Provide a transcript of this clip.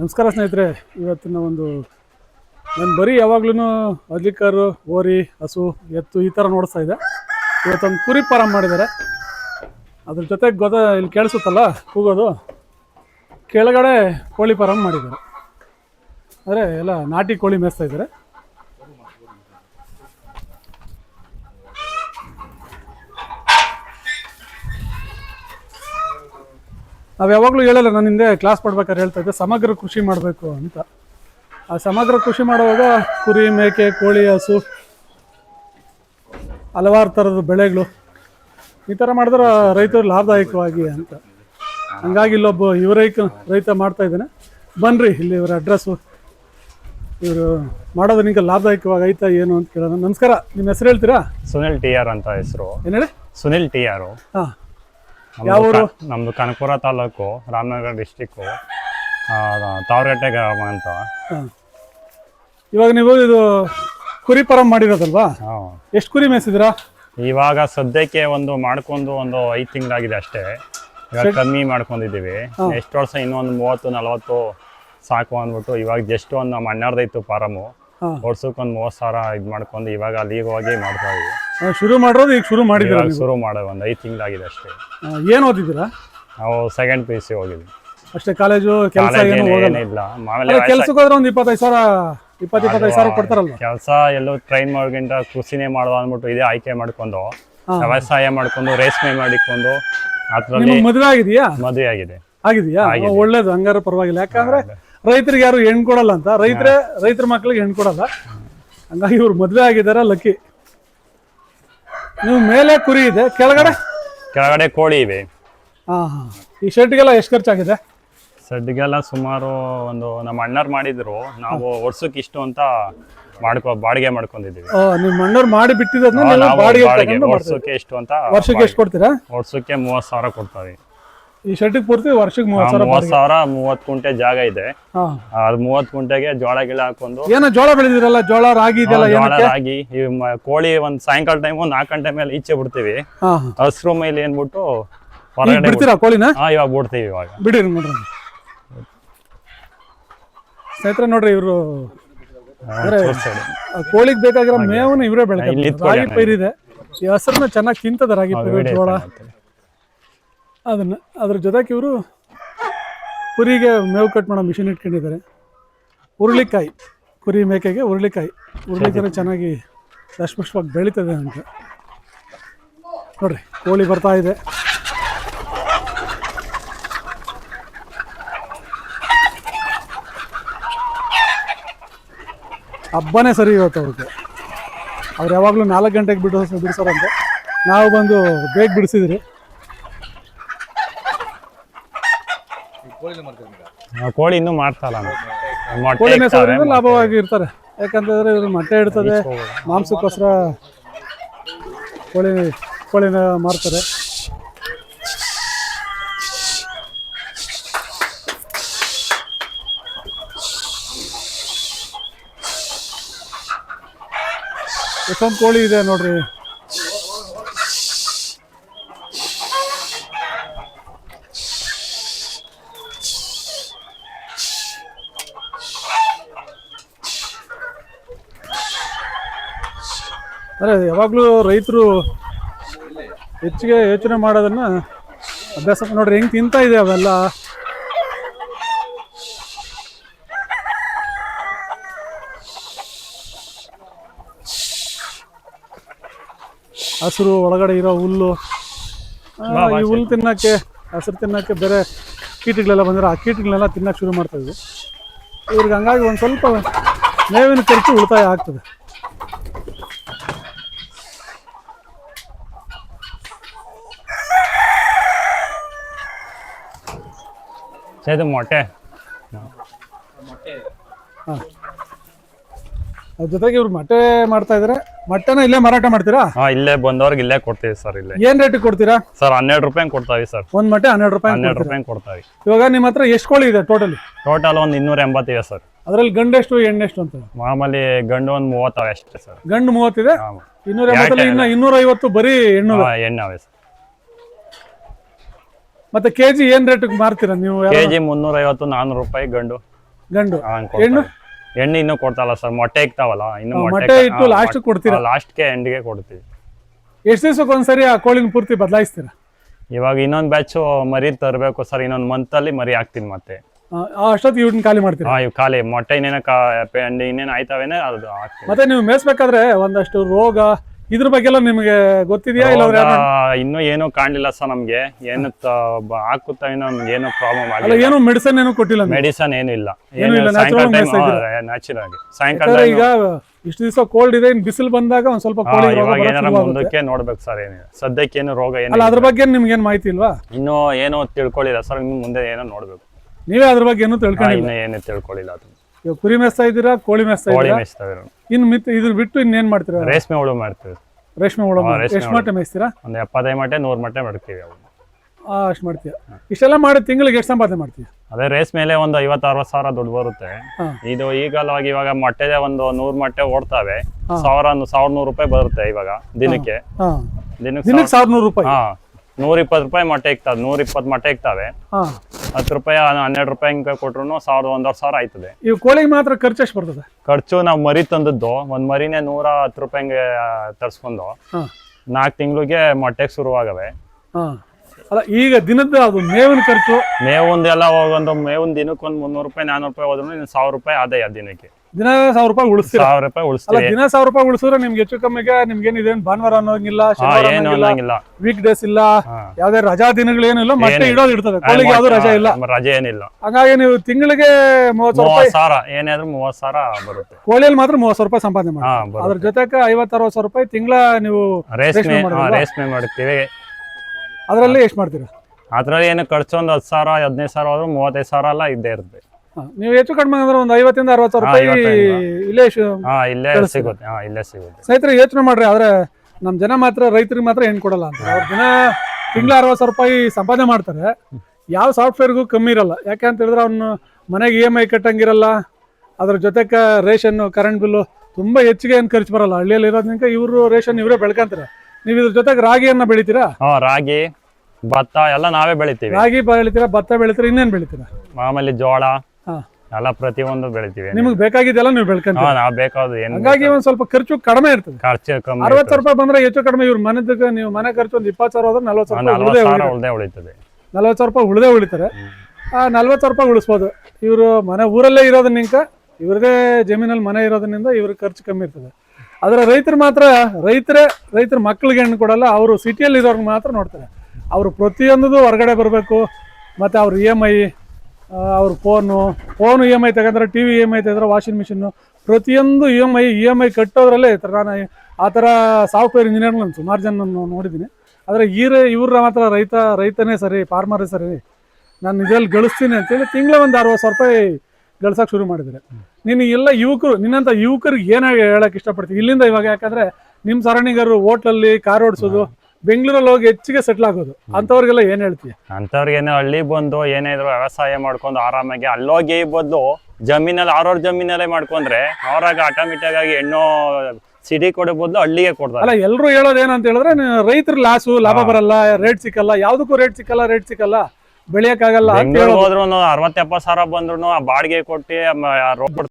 ನಮಸ್ಕಾರ ಸ್ನೇಹಿತರೆ, ಇವತ್ತಿನ ಒಂದು ನಾನು ಬರೀ ಯಾವಾಗ್ಲೂ ಅಲಿಕರು ಓರಿ ಹಸು, ಎತ್ತು ಈ ಥರ ನೋಡಿಸ್ತಾ ಇದೆ. ಇವತ್ತೊಂದು ಕುರಿ ಫಾರಂ ಮಾಡಿದ್ದಾರೆ. ಅದ್ರ ಜೊತೆಗೆ ಗೊತ್ತ ಇಲ್ಲಿ ಕೇಳಿಸುತ್ತಲ್ಲ, ಕೂಗೋದು. ಕೆಳಗಡೆ ಕೋಳಿ ಫಾರಂ ಮಾಡಿದ್ದಾರೆ. ಅಂದರೆ ಎಲ್ಲ ನಾಟಿ ಕೋಳಿ ಮೇಯಿಸ್ತಾ ಇದ್ದಾರೆ. ನಾವು ಯಾವಾಗಲೂ ಹೇಳಲ್ಲ ನಾನು ಹಿಂದೆ ಕ್ಲಾಸ್ ಮಾಡ್ಬೇಕಾದ್ರೆ ಹೇಳ್ತಾ ಇದ್ದೆ ಸಮಗ್ರ ಕೃಷಿ ಮಾಡಬೇಕು ಅಂತ. ಆ ಸಮಗ್ರ ಕೃಷಿ ಮಾಡುವಾಗ ಕುರಿ ಮೇಕೆ ಕೋಳಿ ಹಸು ಹಲವಾರು ಥರದ ಬೆಳೆಗಳು. ಈ ಥರ ಮಾಡಿದ್ರೆ ರೈತರು ಲಾಭದಾಯಕವಾಗಿ ಅಂತ. ಹಂಗಾಗಿ ಇಲ್ಲೊಬ್ಬ ರೈತ ಮಾಡ್ತಾ ಇದ್ದಾನೆ. ಬನ್ರಿ ಇಲ್ಲಿ ಇವರ ಅಡ್ರೆಸ್ಸು ಇವರು ಮಾಡೋದು ನಿಂಗೆ ಲಾಭದಾಯಕವಾಗಿ ಐತಾ ಏನು ಅಂತ ಕೇಳೋಣ. ನಮಸ್ಕಾರ ನಿಮ್ಮ ಹೆಸರು ಹೇಳ್ತೀರಾ? ಸುನಿಲ್ ಟಿ ಆರ್ ಅಂತ ಹೆಸರು. ಏನು ಹೇಳಿ? Sunil T R. ಹಾಂ. ಯಾವ ಊರು? ನಮ್ದು ಕನಕಪುರ ತಾಲೂಕು ರಾಮನಗರ ಡಿಸ್ಟಿಕ್ಕು ತಾವರಗಟ್ಟೆ ಗ್ರಾಮ ಅಂತ. ಇವಾಗ ನೀವು ಇದು ಕುರಿ ಫಾರಮ್ ಮಾಡಿರೋದಲ್ವಾ. ಎಷ್ಟು ಕುರಿ ಮೇಯಿಸಿದ್ರಾ? ಇವಾಗ ಸದ್ಯಕ್ಕೆ ಒಂದು ಮಾಡ್ಕೊಂಡು ಒಂದು ಐದು ತಿಂಗಳಾಗಿದೆ ಅಷ್ಟೇ. ಇವಾಗ ಕಮ್ಮಿ ಮಾಡ್ಕೊಂಡಿದ್ದೀವಿ. ಎಷ್ಟು ವರ್ಷ ಇನ್ನೊಂದು ಮೂವತ್ತು ನಲವತ್ತು ಸಾಕು ಅಂದ್ಬಿಟ್ಟು ಇವಾಗ ಜಸ್ಟ್ ಒಂದು ನಮ್ಮ ಅಣ್ಣಾರ್ದೈತು ಫಾರಮು. ಹಾಂ. ವರ್ಷಕ್ಕೆ ಒಂದು ಮೂವತ್ತು ಸಾವಿರ ಇದು ಮಾಡ್ಕೊಂಡು ಇವಾಗ ಅಲ್ಲಿಗೆ ಹೋಗಿ ಮಾಡ್ತಾ ಇದೀವಿ. ನಾವು ಶುರು ಮಾಡಿರೋದು ಈಗ ಶುರು ಮಾಡಿದ್ದೀರಾ ಇವಾಗ ನೀವು? ಶುರು ಮಾಡೋ ಒಂದು ಐದು ತಿಂಗಳಾಗಿದೆ ಅಷ್ಟೇ. ಏನು ಓದಿದ್ದೀರಾ? ನಾವು ಸೆಕೆಂಡ್ ಪಿ ಯು ಸಿ ಹೋಗಿದ್ವಿ ಅಷ್ಟೇ ಕಾಲೇಜು ಕೆಲಸ ಏನು ಹೋಗಲ್ಲ? ಏನಿಲ್ಲ ಮಾಮೂಲಿ ಅಲ್ಲ ಕೆಲ್ಸಕ್ಕೆ ಹೋದ್ರೆ ಒಂದು ಇಪ್ಪತ್ತೈದು ಸಾವಿರ ಇಪ್ಪತ್ತು ಇಪ್ಪತ್ತೈದು ಸಾವಿರ ಕೊಡ್ತಾರಲ್ಲ ಕೆಲಸ ಎಲ್ಲೋ ಟ್ರೈನ್ ಮಾಡೋಕ್ಕಿಂತ ಕೃಷಿನೇ ಮಾಡುವ ಅಂದ್ಬಿಟ್ಟು ಇದೇ ಆಯ್ಕೆ ಮಾಡ್ಕೊಂಡು ಹಾ. ವ್ಯವಸಾಯ ಮಾಡ್ಕೊಂಡು ರೇಷ್ಮೆ ಮಾಡಿಕೊಂಡು ಅದ್ರಲ್ಲಿ ನಿಮಗೆ ಮದುವೆ ಆಗಿದೆಯಾ? ಮದುವೆ ಆಗಿದೆ. ಆಗಿದೆಯಾ? ಒಳ್ಳೇದು ಹಂಗಾರ ಪರವಾಗಿಲ್ಲ. ಯಾಕಂದ್ರೆ ರೈತರಿಗೆ ಯಾರು ಹೆಣ್ಣು ಕೊಡಲ್ಲ ಅಂತ. ರೈತರೇ ರೈತರ ಮಕ್ಳಿಗೆ ಹೆಣ್ಣು ಕೊಡಲ್ಲ. ಹಂಗಾಗಿ ಇವ್ರು ಮದುವೆ ಆಗಿದ್ದಾರೆ ಲಕ್ಕಿ. ನೀವು ಮೇಲೆ ಕುರಿ ಇದೆ ಕೆಳಗಡೆ? ಕೆಳಗಡೆ ಕೋಳಿ ಇವೆ. ಈ ಹಾಂ. ಈ ಶರ್ಟ್ಗೆಲ್ಲ ಎಷ್ಟು ಖರ್ಚಾಗಿದೆ? ಸಡ್ಗೆಲ್ಲ ಸುಮಾರು ಒಂದು ನಮ್ಮ ಅಣ್ಣರು ಮಾಡಿದ್ರು. ನಾವು ವರ್ಷಕ್ಕೆ ಇಷ್ಟು ಅಂತ ಮಾಡ್ಕೊ ಬಾಡಿಗೆ ಮಾಡ್ಕೊಂಡಿದ್ದೀವಿ. ನಿಮ್ಮ ಅಣ್ಣವ್ರು ಮಾಡಿ ಬಿಟ್ಟಿದ್ರೆ ಆ, ನಾವು ಬಾಡಿಗೆ ವರ್ಷಕ್ಕೆ ಇಷ್ಟು ಅಂತ ವರ್ಷಕ್ಕೆ ಎಷ್ಟು ಕೊಡ್ತೀರಾ? ವರ್ಷಕ್ಕೆ ಮೂವತ್ತು ಸಾವಿರ ಕೊಡ್ತಾವೆ ಈ ಶರ್ಟಿಗೆ ಪೂರ್ತಿ ವರ್ಷಕ್ಕೆ ಮೂವತ್ತು ಸಾವಿರ ಮೂವತ್ತು ಸಾವಿರ ಮೂವತ್ತು ಕುಂಟೆ ಜಾಗ ಇದೆ. ಮೂವತ್ ಅದು ಮೂವತ್ತು ಕುಂಟೆಗೆ ಜೋಳ ಗಿಳ ಹಾಕೊಂಡು ಏನೋ ಜೋಳ ಬೆಳೆದಿರಲ್ಲ ಜೋಳ ರಾಗಿ ಇದೆಲ್ಲ ಜೋಳ ಏನಕ್ಕೆ? ರಾಗಿ ಈ ಮ- ಕೋಳಿ ಒಂದ್ ಸಾಯಂಕಾಲ ಟೈಮು ನಾಲ್ಕು ಗಂಟೆ ಮೇಲೆ ಈಚೆ ಬಿಡ್ತೀವಿ. ಹಸಿರು ಹಾಂ. ಹಸ್ರು ಮೇಲೆ ಏನ್ಬಿಟ್ಟು ಈಗ ಹೊರಗಡೆ ಬಿಡ್ತೀರಾ ಕೋಳಿನ? ಹಾ ಇವಾಗ ಬಿಡ್ತೀವಿ ಇವಾಗ. ಬಿಡಿರಿ ನೋಡ್ರಿ ಸ್ನೇಹಿತರೆ ನೋಡ್ರಿ ಇವರು ಕೋಳಿಗೆ ಬೇಕಾಗಿರೋ ಮೇವನ್ನ ಇವರೇ ಬೆಳಿತಾರೆ ರಾಗಿ ಪೈರಿದೆ ಈ ಹಸ್ರನ್ನ ಚೆನ್ನಾಗಿ ತಿಂತದ ರಾಗಿ ಪೈರು ಜೋಳ. ಅದನ್ನ ಅದ್ರ ಜೊತೆಗೆ ಇವರು ಕುರಿಗೆ ಮೇವು ಕಟ್ ಮಾಡೋ ಮಿಷಿನ್ ಇಟ್ಕೊಂಡಿದ್ದಾರೆ. ಹುರುಳಿಕಾಯಿ, ಕುರಿ ಮೇಕೆಗೆ ಹುರುಳಿಕಾಯಿ. ಹುರುಳಿಕಾಯಿ ಚೆನ್ನಾಗಿ ದಶಪುಷ್ಟವಾಗಿ ಬೆಳೀತದೆ ಅಂತ. ನೋಡ್ರಿ, ಕೋಳಿ ಬರ್ತಾ ಇದೆ. ಹಬ್ಬನೇ ಸರಿ ಇವತ್ತು ಅವ್ರಿಗೆ. ಅವ್ರು ಯಾವಾಗಲೂ ನಾಲ್ಕು ಗಂಟೆಗೆ ಬಿಡು ಬಿಡಿಸೋರಂತೆ. ನಾವು ಬಂದು ಬೇಗ ಬಿಡಿಸಿದ್ರಿ. ಕೋಳಿ ಇನ್ನೂ ಮೊಟ್ಟೆ ಕೋಳಿ ಮೇಸೋದ್ರಿಂದ ಲಾಭವಾಗಿ ಇರ್ತಾರೆ. ಯಾಕಂತಂದ್ರೆ ಇವ್ರು ಮೊಟ್ಟೆ ಇಡ್ತದೆ ಮಾಂಸಕ್ಕೋಸ್ಕರ ಕೋಳಿ ಕೋಳಿನ ಮಾರ್ತಾರೆ. ಎಷ್ಟೊಂದು ಕೋಳಿ ಇದೆ ನೋಡ್ರಿ. ಅಂದರೆ ಯಾವಾಗಲೂ ರೈತರು ಹೆಚ್ಚಿಗೆ ಯೋಚನೆ ಮಾಡೋದನ್ನ ಅಭ್ಯಾಸ ನೋಡ್ರಿ ಹೆಂಗೆ ತಿಂತಾ ಇದೆ ಅವೆಲ್ಲ? ಹಸಿರು ಒಳಗಡೆ ಇರೋ ಹುಲ್ಲು. ಈ ಹುಲ್ಲು ತಿನ್ನಕ್ಕೆ ಹಸಿರು ತಿನ್ನಕ್ಕೆ ಬೇರೆ ಕೀಟಗಳೆಲ್ಲ ಬಂದರೆ ಆ ಕೀಟಗಳನ್ನೆಲ್ಲ ತಿನ್ನಕ್ಕೆ ಶುರು ಮಾಡ್ತಾ ಇದ್ವು. ಇವ್ರಿಗೆ ಹಂಗಾಗಿ ಒಂದು ಸ್ವಲ್ಪ ಮೇವಿನ ಖರ್ಚು ಉಳಿತಾಯ ಆಗ್ತದೆ. ಇದು ಮೊಟ್ಟೆ. ಹಾಂ. ಅದ್ರ ಜೊತೆಗೆ ಇವ್ರು ಮೊಟ್ಟೆ ಮಾಡ್ತಾ ಇದ್ದಾರೆ ಮೊಟ್ಟೆನ ಇಲ್ಲೇ ಮಾರಾಟ ಮಾಡ್ತೀರಾ? ಹಾ ಇಲ್ಲೇ ಬಂದವ್ರಿಗೆ ಇಲ್ಲೇ ಕೊಡ್ತೀವಿ ಸರ್ ಇಲ್ಲೇ. ಏನ್ ರೇಟ್ ಕೊಡ್ತೀರಾ? ಸರ್ ಹನ್ನೆರಡು ರೂಪಾಯಿ ಕೊಡ್ತಾವಿ ಸರ್. ಒಂದ್ ಮೊಟ್ಟೆ ಹನ್ನೆರಡು ರೂಪಾಯಿ ಹನ್ನೆರಡು ರೂಪಾಯಿ ಕೊಡ್ತಾವಿ. ಇವಾಗ ನಿಮ್ಮ ಹತ್ರ ಎಷ್ಟು ಕೋಳಿ ಇದೆ ಟೋಟಲಿ ಟೋಟಲ್ ಒಂದು ಇನ್ನೂರ ಎಂಬತ್ತಿವೆ ಸರ್. ಅದ್ರಲ್ಲಿ ಗಂಡೆಷ್ಟು ಹೆಣ್ಣೆಷ್ಟು ಅಂತ? ಮಾಮೂಲಿ ಗಂಡು ಒಂದು ಮೂವತ್ತವೆ ಅಷ್ಟೇ ಸರ್. ಗಂಡು ಮೂವತ್ತಿದೆ ಇನ್ನೂರ ಎಂಬತ್ತಲ್ಲಿ ಇನ್ನ ಇನ್ನೂರ ಐವತ್ತು ಬರೀ ಹೆಣ್ಣು. ಎಣ್ಣೆ ಎಣ್ಣವೆ ಸರ್. ಮತ್ತೆ ಕೆಜಿ ಏನ್ ರೇಟ್ ಮಾರ್ತೀರ ನೀವು ಕೆಜಿ ಮುನ್ನೂರೈವತ್ತು ನಾನ್ನೂರು ರೂಪಾಯಿ ಗಂಡು. ಗಂಡು. ಹೆಣ್ಣು? ಕೊಡ್ತಾರೆ. ಹೆಣ್ಣು? ಇನ್ನೂ ಕೊಡ್ತಾಲ ಸರ್ ಮೊಟ್ಟೆ ಇಕ್ತಾವಲ್ಲ ಇನ್ನು ಹಾ, ಮೊಟ್ಟೆ ಇಟ್ಟು last ಗೆ ಕೊಡ್ತೀರಾ? ಲಾಸ್ಟ್ಗೆ ಎಂಡಿಗೆ ಕೊಡ್ತೀವಿ. ಎಷ್ಟು ದಿವಸಕ್ಕೆ ಒಂದ್ಸರಿ ಆ ಕೋಳಿನ ಪೂರ್ತಿ ಬದಲಾಯಿಸ್ತೀರಾ? ಇವಾಗ ಇನ್ನೊಂದು ಬ್ಯಾಚು ಮರಿ ತರಬೇಕು ಸರ್ ಇನ್ನೊಂದು ಮಂತಲ್ಲಿ ಮರಿ ಹಾಕ್ತೀನಿ ಮತ್ತೆ. ಆ, ಅಷ್ಟೊತ್ತಿಗೆ ಇವ್ನ ಖಾಲಿ ಮಾಡ್ತೀರಾ? ಹಾ ಇವ್ ಖಾಲಿ. ಮೊಟ್ಟೆ ಇನ್ನೇನ ಕಾ ಇನ್ನೇನು ಆಯ್ತಾವೇನೆ ಅದು ಹಾಕ್ತೀನಿ. ಮತ್ತೆ ನೀವು ಮೇಯಿಸ್ಬೇಕಾದ್ರೆ ಒಂದಷ್ಟು ರೋಗ ಇದ್ರ ಬಗ್ಗೆ ಎಲ್ಲ ನಿಮಗೆ ಗೊತ್ತಿದೆಯಾ? ಇಲ್ಲ ಇನ್ನೂ ಏನು ಕಾಣಲಿಲ್ಲ ಸರ್ ನಮ್ಗೆ. ಏನು ಹಾಕುತ್ತಾ ಏನೋ ನಮ್ಗೆ ಏನು ಪ್ರಾಬ್ಲಮ್ ಆಗಿಲ್ಲ. ಏನೋ ಮೆಡಿಸನ್ ಏನು ಕೊಟ್ಟಿಲ್ಲ. ಮೆಡಿಸನ್ ಏನು ಇಲ್ಲ. ಏನೂ ಇಲ್ಲ, ನ್ಯಾಚುರಲ್ ಆಗಿ. ಸಾಯಂಕಾಲ ಈಗ ಇಷ್ಟು ದಿವಸ ಕೋಲ್ಡ್ ಇದೆ ಇನ್ ಬಿಸಿಲು ಬಂದಾಗ ಒಂದ್ ಸ್ವಲ್ಪ ಇವಾಗ ಏನಾರ. ಮುಂದಕ್ಕೆ ನೋಡ್ಬೇಕು ಸರ್ ಏನಿದೆ. ಸದ್ಯಕ್ಕೆ ಏನು ರೋಗ ಏನಿಲ್ಲ. ಅದ್ರ ಬಗ್ಗೆ ನಿಮ್ಗೆ ಏನ್ ಮಾಹಿತಿ ಇಲ್ವಾ? ಇನ್ನೂ ಏನೋ ತಿಳ್ಕೊಳ್ಳಿಲ್ಲ ಸರ್ ಇನ್ನು ಮುಂದೆ ಏನೋ ನೋಡ್ಬೇಕು. ನೀವೇ ಅದ್ರ ಬಗ್ಗೆ ಏನು ತಿಳ್ಕೊಂಡಿಲ್ಲ. ಇನ್ನೂ ಏನು ತಿಳ್ಕೊಳ್ಳಿಲ್ಲ ಅದು ಕುರಿ ಮೇಸ್ತಾ ಇದ್ದೀರಾ ಕೋಳಿ ಮೇಸ್ತಾ ಕೋಳಿ ಇದ್ದೀರಾ? ಇನ್ ಮಿತ್ ಇದ್ರ ಬಿಟ್ಟು ಇನ್ನೇನ್ ಮಾಡ್ತೀರಾ? ರೇಷ್ಮೆ ಹುಳು ಮಾಡ್ತೀವಿ. ರೇಷ್ಮೆ ಹುಳು ಹಾ, ರೇಷ್ಮೆ ಎಷ್ಟು ಮಟ್ಟ ಮೇಯಿಸ್ತೀರಾ? ಒಂದು ಎಪ್ಪತ್ತೈದು ಮಟ್ಟೆ ನೂರು ಮಟ್ಟೆ ಮಾಡ್ತೀವಿ ಅವು. ಅಷ್ಟು ಮಾಡ್ತೀವಿ ಇಷ್ಟೆಲ್ಲ ಮಾಡಿ ತಿಂಗಳಿಗೆ ಎಷ್ಟು ಸಂಪಾದನೆ ಮಾಡ್ತೀವಿ ಅದೇ ರೇಸ್ ಮೇಲೆ ಒಂದು ಐವತ್ತು ಅರವತ್ತು ಸಾವಿರ ದುಡ್ಡು ಬರುತ್ತೆ. ಹಾ. ಇದು ಈಗಲವಾಗಿ ಇವಾಗ ಮೊಟ್ಟೆದೆ ಒಂದು ನೂರು ಮೊಟ್ಟೆ ಓಡ್ತಾವೆ. ಸಾವಿರ ಸಾವಿರ ನೂರು ರೂಪಾಯಿ ಬರುತ್ತೆ ಇವಾಗ ದಿನಕ್ಕೆ. ಹಾ. ದಿನಕ್ಕೆ ದಿನಕ್ಕೆ ಸಾವಿರದ ನೂರು ರೂಪಾಯಿ? ಹಾ. ನೂರ ಇಪ್ಪತ್ತು ರೂಪಾಯಿ ಮೊಟ್ಟೆ ಇಕ್ತಾವೆ ನೂರ ಇಪ್ಪತ್ತು ಮೊಟ್ಟೆ ಇಕ್ತಾವೆ. ಹತ್ತು ರೂಪಾಯಿ ಹನ್ನೆರಡು ರೂಪಾಯಿ ಹಿಂಗೆ ಕೊಟ್ರು ಸಾವಿರದ ಒಂದೂವರೆ ಸಾವಿರ ಆಯ್ತದೆ. ಈ ಕೋಳಿಗೆ ಮಾತ್ರ ಖರ್ಚು ಎಷ್ಟು ಬರ್ತದೆ? ಖರ್ಚು ನಾವು ಮರಿ ತಂದದ್ದು ಒಂದು ಮರಿನೇ ನೂರ ಹತ್ತು ರೂಪಾಯಿ ತರಿಸ್ಕೊಂಡು ಹಾ. ನಾಲ್ಕು ತಿಂಗಳಿಗೆ ಮೊಟ್ಟೆಗೆ ಶುರುವಾಗವೆ. ಅಲ್ಲ ಈಗ ದಿನದ ಅದು ಮೇವಿನ ಖರ್ಚು? ಮೇವೊಂದೆಲ್ಲ ಒಂದು ಮೇವಿನ ದಿನಕ್ಕೆ ಒಂದು ಮುನ್ನೂರು ರೂಪಾಯಿ ನಾನ್ನೂರು ರೂಪಾಯಿ ಹೋದ್ರು ಸಾವಿರ ರೂಪಾಯಿ ಆದಾಯ ದಿನಕ್ಕೆ. ದಿನ ಸಾವಿರ ರೂಪಾಯಿ ಉಳಿಸ್ತೀರ? ಸಾವಿರ ರೂಪಾಯಿ ಅಲ್ಲ ದಿನ ಸಾವಿರ ರೂಪಾಯಿ ಉಳಿಸಿದ್ರೆ ನಿಮ್ಗೆ ಹೆಚ್ಚು ಕಮ್ಮಿಗೆ ನಿಮ್ಗೆ ಏನ್ ಭಾನುವಾರ ಅನ್ನೋಂಗಿಲ್ಲ ಶನಿವಾರ ಏನು ಅನ್ನೋಂಗಿಲ್ಲ ಅನ್ನಂಗಿಲ್ಲ. ವೀಕ್ ಡೇಸ್ ಇಲ್ಲ. ಯಾವ್ದೇ ರಜಾ ದಿನಗಳು ಏನಿಲ್ಲ ಮತ್ತೆ ಏನಿಲ್ಲ. ಇಡೋದು ಇರ್ತದೆ. ಕೋಳಿಗೆ ಯಾವ್ದು ರಜಾ ಇಲ್ಲ. ರಜೆ ಏನಿಲ್ಲ. ಹಾಗಾಗಿ ನೀವು ತಿಂಗಳಿಗೆ ಮೂವತ್ತು ಸಾವಿರ ರೂಪಾಯಿ ಸಾವಿರ ಏನಾದ್ರು ಮೂವತ್ ಸಾವಿರ ಬರುತ್ತೆ. ಕೋಳಿಯಲ್ಲಿ ಮಾತ್ರ ಮೂವತ್ತು ಸಾವಿರ ರೂಪಾಯಿ ಸಂಪಾದನೆ ಮಾಡಿ ಹಾ ಅದ್ರ ಜೊತೆಗೆ ಐವತ್ತು ಅರವತ್ತು ಸಾವಿರ ರೂಪಾಯಿ ತಿಂಗಳ ನೀವು ರೇಷ್ಮೆ ರೇಷ್ಮೆ ಹಾ, ಮಾಡೋದಲ್ವಾ? ರೇಷ್ಮೆ ಮಾಡ್ತೀವಿ ಅದರಲ್ಲಿ ಎಷ್ಟು ಮಾಡ್ತೀರಾ? ಅದ್ರಲ್ಲಿ ಏನು ಖರ್ಚು ಒಂದು ಹತ್ತು ಸಾವಿರ ಹದಿನೈದು ಸಾವಿರ ಆದ್ರೂ ಮೂವತ್ತೈದು ಸಾವಿರ ಎಲ್ಲ ಇದ್ದೇ ಇರುತ್ತೆ. ನೀವು ಹೆಚ್ಚು ಕಡಿಮೆ ಅಂದ್ರೆ ಒಂದು ಐವತ್ತಿಂದ ಅರವತ್ತು ಸಾವಿರ ರೂಪಾಯಿ. ಇಲ್ಲೇ ಹಾ ಇಲ್ಲೇ ಸಿಗುತ್ತೆ. ಹಾ ಇಲ್ಲೇ ಸಿಗುತ್ತೆ. ಸ್ನೇಹಿತರೆ ಯೋಚನೆ ಮಾಡ್ರಿ ಆದ್ರೆ ನಮ್ಮ ಜನ ಮಾತ್ರ ರೈತರಿಗೆ ಮಾತ್ರ ಹೆಣ್ಣು ಕೊಡಲ್ಲ ಅಂತ. ಅವ್ರ ದಿನ ತಿಂಗಳ ಅರವತ್ತು ಸಾವಿರ ರೂಪಾಯಿ ಸಂಪಾದನೆ ಮಾಡ್ತಾರೆ. ಯಾವ ಸಾಫ್ಟ್ವೇರ್ಗೂ ಕಮ್ಮಿ ಇರಲ್ಲ. ಯಾಕೆ ಅಂತ ಹೇಳಿದ್ರೆ ಅವ್ನು ಮನೆಗೆ ಇ ಎಂ ಐ ಕಟ್ಟಂಗಿರಲ್ಲ. ಅದ್ರ ಜೊತೆಗೆ ರೇಷನ್ ಕರೆಂಟ್ ಬಿಲ್ಲು ತುಂಬ ಹೆಚ್ಚಿಗೆ ಏನು ಖರ್ಚು ಬರಲ್ಲ. ಹಳ್ಳಿಯಲ್ಲಿ ಇರೋದ್ರಿಂದ ಇವರು ರೇಷನ್ ಇವರೇ ಬೆಳ್ಕೊಂತಾರೆ. ನೀವು ಇದ್ರ ಜೊತೆಗೆ ರಾಗಿಯನ್ನ ಬೆಳಿತೀರಾ? ಹಾ ರಾಗಿ ಭತ್ತ ಎಲ್ಲ ನಾವೇ ಬೆಳಿತೀವಿ. ರಾಗಿ ಬೆಳಿತೀರಾ ಭತ್ತ ಬೆಳಿತೀರಾ ಇನ್ನೇನು ಬೆಳಿತೀರಾ? ಮಾಮೂಲಿ ಜೋಳ ಎಲ್ಲ ಪ್ರತಿಯೊಂದು ಬೆಳಿತೀವಿ. ನಿಮಗೆ ಬೇಕಾಗಿದ್ದೆಲ್ಲ ನೀವು ಹಾ ನಾವು ಬೇಕಾದ ಏನು ಹಂಗಾಗಿ ಒಂದು ಸ್ವಲ್ಪ ಖರ್ಚು ಕಡಿಮೆ ಇರ್ತದೆ. ಖರ್ಚು ಕಮ್ಮಿ ಅರವತ್ತು ರೂಪಾಯಿ ಬಂದ್ರೆ ಹೆಚ್ಚು ಕಡಿಮೆ ಇವ್ರ ಮನೆದಕ್ಕೆ ನೀವು ಮನೆ ಖರ್ಚು ಒಂದು ಇಪ್ಪತ್ತು ಸಾವಿರ ಹೋದ್ರೆ ನಲ್ವತ್ತು ಸಾವಿರ ರೂಪಾಯಿ ನಲ್ವತ್ತು ಉಳಿದೇ ಸಾವಿರ ಉಳ್ದೇ ಉಳಿತದೆ. ನಲ್ವತ್ತು ಸಾವಿರ ರೂಪಾಯಿ ಉಳಿದೇ ಉಳಿತಾರೆ. ಆ ನಲ್ವತ್ತು ಸಾವಿರ ರೂಪಾಯಿ ಉಳಿಸ್ಬೋದು. ಇವರು ಮನೆ ಊರಲ್ಲೇ ಇರೋದನ್ನಿಂಕ ಇವ್ರದೇ ಜಮೀನಲ್ಲಿ ಮನೆ ಇರೋದ್ರಿಂದ ಇವ್ರ ಖರ್ಚು ಕಮ್ಮಿ ಇರ್ತದೆ. ಆದರೆ ರೈತರು ಮಾತ್ರ ರೈತರೇ ರೈತರ ಮಕ್ಕಳಿಗೆ ಹೆಣ್ಣು ಕೊಡಲ್ಲ ಅವರು ಸಿಟಿಯಲ್ಲಿ ಇರೋರ್ಗೆ ಮಾತ್ರ ನೋಡ್ತಾರೆ. ಅವರು ಪ್ರತಿಯೊಂದು ಹೊರಗಡೆ ಬರಬೇಕು ಮತ್ತು ಅವ್ರ ಇ ಎಂ ಐ ಅವ್ರ phone phone E M I ತಗೊಂಡ್ರೆ, T V E M I ತೆಗೆದ್ರೆ ವಾಷಿಂಗ್ ಮಿಷಿನ್ನು, ಪ್ರತಿಯೊಂದು E M I, E M I ಕಟ್ಟೋದ್ರಲ್ಲೇ ಇರ್ತಾರೆ ನಾನು ಆ ಥರ ಸಾಫ್ಟ್ವೇರ್ ಇಂಜಿನಿಯರ್ ನಾನು ಸುಮಾರು ಜನ ನೋಡಿದ್ದೀನಿ. ಆದರೆ ಈ ಇವ್ರ ಮಾತ್ರ ರೈತ, ರೈತನೇ ಸರಿ ಫಾರ್ಮರೇ ಸರಿ, ನಾನು ಇದ್ರಲ್ಲಿ ಗಳಿಸ್ತೀನಿ ಅಂತೇಳಿ ತಿಂಗಳ ಒಂದು ಅರವತ್ತು ಸಾವಿರ ರೂಪಾಯಿ ಗಳಿಸೋಕೆ ಶುರು ಮಾಡಿದ್ದಾರೆ. ನೀನು ಎಲ್ಲ ಯುವಕರು, ನಿನ್ನಂಥ ಯುವಕರಿಗೆ ಏನಾಗಿ ಹೇಳೋಕ್ಕೆ ಇಷ್ಟಪಡ್ತೀನಿ ಇಲ್ಲಿಂದ ಇವಾಗ ಯಾಕಂದರೆ ನಿಮ್ಮ ಸರಣಿಗರು ಹೋಟ್ಲಲ್ಲಿ ಕಾರ್ ಓಡಿಸೋದು ಬೆಂಗಳೂರಲ್ಲಿ ಹೋಗಿ ಹೆಚ್ಚಿಗೆ ಸೆಟ್ಲ್ ಆಗೋದು. ಅಂಥವ್ರಿಗೆಲ್ಲ ಏನು ಹೇಳ್ತೀಯ? ಅಂತವ್ರಿಗೆ ಹಳ್ಳಿ ಬಂದು ಏನೇ ಇದ್ರು ವ್ಯವಸಾಯ ಮಾಡ್ಕೊಂಡು ಆರಾಮಾಗಿ ಅಲ್ಲೋಗಿ ಬದಲು ಜಮೀನಲ್ಲಿ ಆರೋರ್ ಜಮೀನಲ್ಲೇ ಮಾಡ್ಕೊಂಡ್ರೆ ಅವ್ರಾಗ ಆಟೋಮೆಟಿಕ್ ಆಗಿ ಹೆಣ್ಣು ಸಿಟಿ ಕೊಡೋ ಬದಲು ಹಳ್ಳಿಗೆ ಕೊಡ್ತಾರೆ. ಅಲ್ಲ ಎಲ್ಲರೂ ಹೇಳೋದು ಏನಂತ ಹೇಳಿದ್ರೆ ರೈತರ ಲಾಸು ಲಾಭ ಬರಲ್ಲ ರೇಟ್ ಸಿಕ್ಕಲ್ಲ ಯಾವುದಕ್ಕೂ ರೇಟ್ ಸಿಕ್ಕಲ್ಲ ರೇಟ್ ಸಿಕ್ಕಲ್ಲ ಬೆಳೆಯಕ್ಕಾಗಲ್ಲ ಅಂತ ಬೆಂಗಳೂರಿಗೆ ಹೇಳೋದು. ಹೋದ್ರು ಅರವತ್ತು ಎಪ್ಪತ್ತು ಸಾವಿರ ಬಂದ್ರು ಆ ಬಾಡಿಗೆ ಕೊಟ್ಟು ರೋಡ್